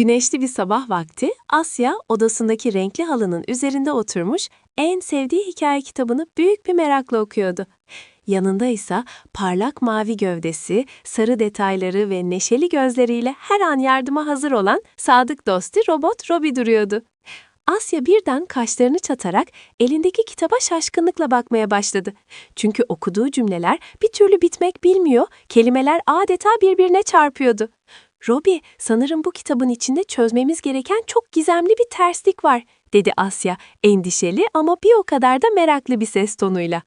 Güneşli bir sabah vakti Asya odasındaki renkli halının üzerinde oturmuş en sevdiği hikaye kitabını büyük bir merakla okuyordu. Yanında ise parlak mavi gövdesi, sarı detayları ve neşeli gözleriyle her an yardıma hazır olan sadık dostu robot Robi duruyordu. Asya birden kaşlarını çatarak elindeki kitaba şaşkınlıkla bakmaya başladı. Çünkü okuduğu cümleler bir türlü bitmek bilmiyor, kelimeler adeta birbirine çarpıyordu. Robi, sanırım bu kitabın içinde çözmemiz gereken çok gizemli bir terslik var, dedi Asya, endişeli ama bir o kadar da meraklı bir ses tonuyla.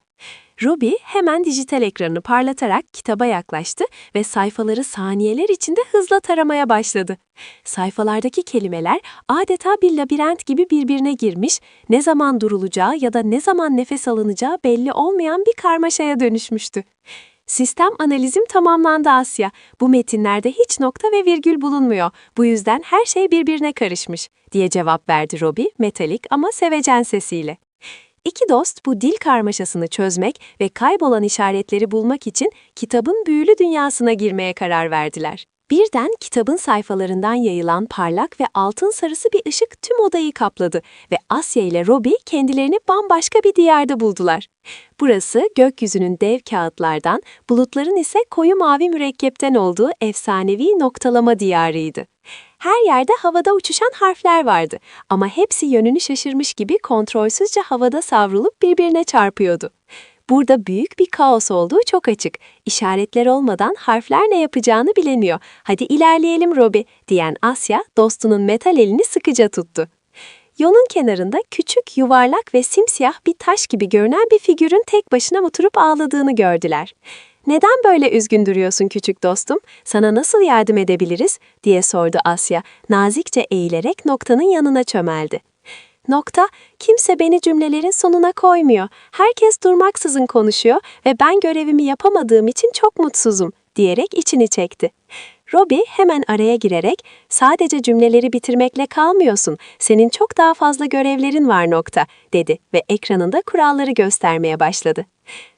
Robi hemen dijital ekranını parlatarak kitaba yaklaştı ve sayfaları saniyeler içinde hızla taramaya başladı. Sayfalardaki kelimeler adeta bir labirent gibi birbirine girmiş, ne zaman durulacağı ya da ne zaman nefes alınacağı belli olmayan bir karmaşaya dönüşmüştü. Sistem analizim tamamlandı Asya. Bu metinlerde hiç nokta ve virgül bulunmuyor. Bu yüzden her şey birbirine karışmış, diye cevap verdi Robi metalik ama sevecen sesiyle. İki dost bu dil karmaşasını çözmek ve kaybolan işaretleri bulmak için kitabın büyülü dünyasına girmeye karar verdiler. Birden kitabın sayfalarından yayılan parlak ve altın sarısı bir ışık tüm odayı kapladı ve Asya ile Robi kendilerini bambaşka bir diyarda buldular. Burası gökyüzünün dev kağıtlardan, bulutların ise koyu mavi mürekkepten olduğu efsanevi noktalama diyarıydı. Her yerde havada uçuşan harfler vardı ama hepsi yönünü şaşırmış gibi kontrolsüzce havada savrulup birbirine çarpıyordu. Burada büyük bir kaos olduğu çok açık. İşaretler olmadan harfler ne yapacağını bilemiyor. Hadi ilerleyelim Robi, diyen Asya dostunun metal elini sıkıca tuttu. Yolun kenarında küçük, yuvarlak ve simsiyah bir taş gibi görünen bir figürün tek başına oturup ağladığını gördüler. Neden böyle üzgün duruyorsun küçük dostum? Sana nasıl yardım edebiliriz? diye sordu Asya, nazikçe eğilerek noktanın yanına çömeldi. Nokta, kimse beni cümlelerin sonuna koymuyor. Herkes durmaksızın konuşuyor ve ben görevimi yapamadığım için çok mutsuzum, diyerek içini çekti. Robi hemen araya girerek, sadece cümleleri bitirmekle kalmıyorsun, senin çok daha fazla görevlerin var nokta, dedi ve ekranında kuralları göstermeye başladı.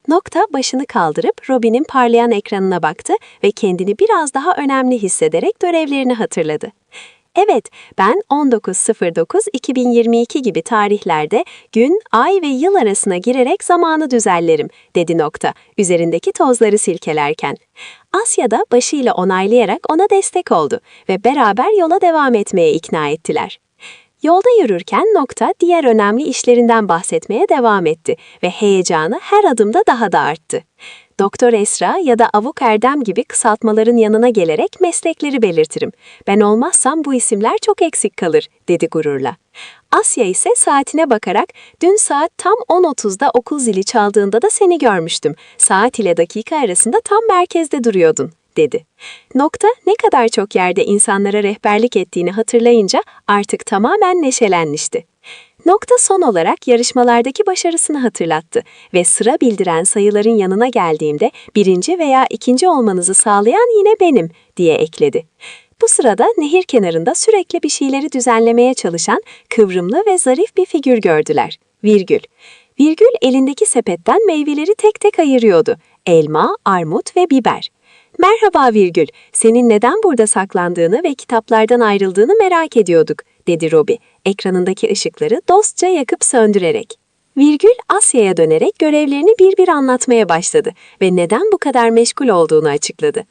Nokta başını kaldırıp Robin'in parlayan ekranına baktı ve kendini biraz daha önemli hissederek görevlerini hatırladı. Evet, ben 19.09.2022 gibi tarihlerde gün, ay ve yıl arasına girerek zamanı düzenlerim, dedi nokta, üzerindeki tozları silkelerken. Asya da başıyla onaylayarak ona destek oldu ve beraber yola devam etmeye ikna ettiler. Yolda yürürken nokta diğer önemli işlerinden bahsetmeye devam etti ve heyecanı her adımda daha da arttı. Doktor Esra ya da Avuk Erdem gibi kısaltmaların yanına gelerek meslekleri belirtirim. Ben olmazsam bu isimler çok eksik kalır, dedi gururla. Asya ise saatine bakarak, dün saat tam 10.30'da okul zili çaldığında da seni görmüştüm. Saat ile dakika arasında tam merkezde duruyordun, dedi. Nokta ne kadar çok yerde insanlara rehberlik ettiğini hatırlayınca artık tamamen neşelenmişti. Nokta son olarak yarışmalardaki başarısını hatırlattı ve sıra bildiren sayıların yanına geldiğimde birinci veya ikinci olmanızı sağlayan yine benim diye ekledi. Bu sırada nehir kenarında sürekli bir şeyleri düzenlemeye çalışan kıvrımlı ve zarif bir figür gördüler. Virgül. Virgül elindeki sepetten meyveleri tek tek ayırıyordu. Elma, armut ve biber. Merhaba Virgül, senin neden burada saklandığını ve kitaplardan ayrıldığını merak ediyorduk, dedi Robi, ekranındaki ışıkları dostça yakıp söndürerek. Virgül Asya'ya dönerek görevlerini bir bir anlatmaya başladı ve neden bu kadar meşgul olduğunu açıkladı.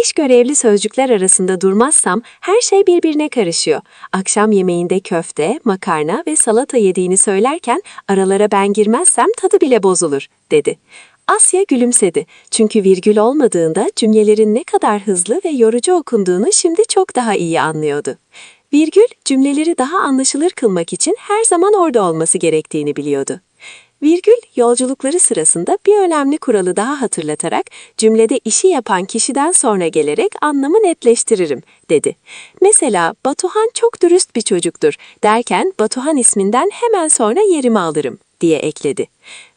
Eş görevli sözcükler arasında durmazsam her şey birbirine karışıyor. Akşam yemeğinde köfte, makarna ve salata yediğini söylerken aralara ben girmezsem tadı bile bozulur, dedi. Asya gülümsedi. Çünkü virgül olmadığında cümlelerin ne kadar hızlı ve yorucu okunduğunu şimdi çok daha iyi anlıyordu. Virgül, cümleleri daha anlaşılır kılmak için her zaman orada olması gerektiğini biliyordu. Virgül, yolculukları sırasında bir önemli kuralı daha hatırlatarak cümlede işi yapan kişiden sonra gelerek anlamı netleştiririm, dedi. Mesela, Batuhan çok dürüst bir çocuktur derken Batuhan isminden hemen sonra yerimi alırım diye ekledi.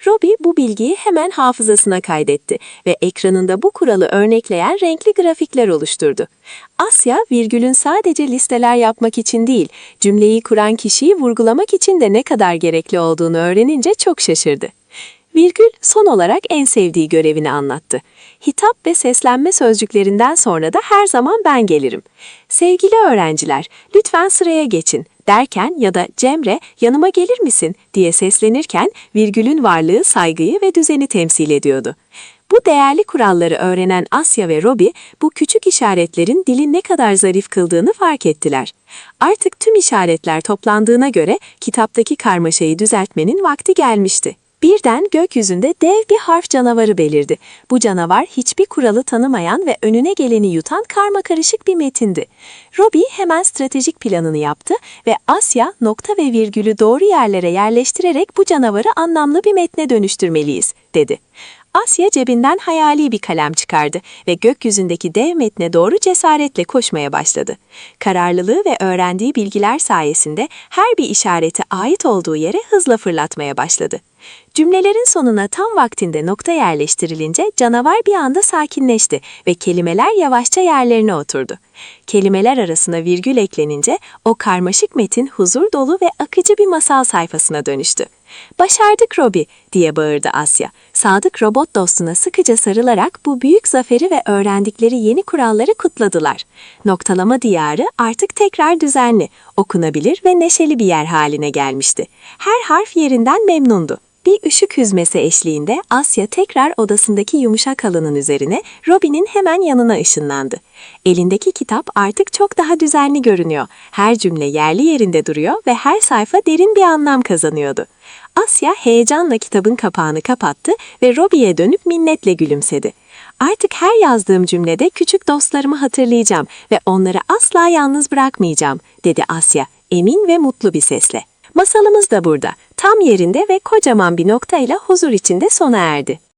Robbie bu bilgiyi hemen hafızasına kaydetti ve ekranında bu kuralı örnekleyen renkli grafikler oluşturdu. Asya, virgülün sadece listeler yapmak için değil, cümleyi kuran kişiyi vurgulamak için de ne kadar gerekli olduğunu öğrenince çok şaşırdı. Virgül son olarak en sevdiği görevini anlattı. Hitap ve seslenme sözcüklerinden sonra da her zaman ben gelirim. Sevgili öğrenciler, lütfen sıraya geçin derken ya da Cemre yanıma gelir misin diye seslenirken virgülün varlığı saygıyı ve düzeni temsil ediyordu. Bu değerli kuralları öğrenen Asya ve Robi bu küçük işaretlerin dili ne kadar zarif kıldığını fark ettiler. Artık tüm işaretler toplandığına göre kitaptaki karmaşayı düzeltmenin vakti gelmişti. Birden gökyüzünde dev bir harf canavarı belirdi. Bu canavar hiçbir kuralı tanımayan ve önüne geleni yutan karma karışık bir metindi. Robbie hemen stratejik planını yaptı ve Asya nokta ve virgülü doğru yerlere yerleştirerek bu canavarı anlamlı bir metne dönüştürmeliyiz, dedi. Asya cebinden hayali bir kalem çıkardı ve gökyüzündeki dev metne doğru cesaretle koşmaya başladı. Kararlılığı ve öğrendiği bilgiler sayesinde her bir işareti ait olduğu yere hızla fırlatmaya başladı. Cümlelerin sonuna tam vaktinde nokta yerleştirilince canavar bir anda sakinleşti ve kelimeler yavaşça yerlerine oturdu. Kelimeler arasına virgül eklenince o karmaşık metin huzur dolu ve akıcı bir masal sayfasına dönüştü. Başardık Robi diye bağırdı Asya. Sadık robot dostuna sıkıca sarılarak bu büyük zaferi ve öğrendikleri yeni kuralları kutladılar. Noktalama diyarı artık tekrar düzenli, okunabilir ve neşeli bir yer haline gelmişti. Her harf yerinden memnundu. Bir ışık hüzmesi eşliğinde Asya tekrar odasındaki yumuşak halının üzerine Robin'in hemen yanına ışınlandı. Elindeki kitap artık çok daha düzenli görünüyor. Her cümle yerli yerinde duruyor ve her sayfa derin bir anlam kazanıyordu. Asya heyecanla kitabın kapağını kapattı ve Robbie'ye dönüp minnetle gülümsedi. Artık her yazdığım cümlede küçük dostlarımı hatırlayacağım ve onları asla yalnız bırakmayacağım, dedi Asya, emin ve mutlu bir sesle. Masalımız da burada, tam yerinde ve kocaman bir noktayla huzur içinde sona erdi.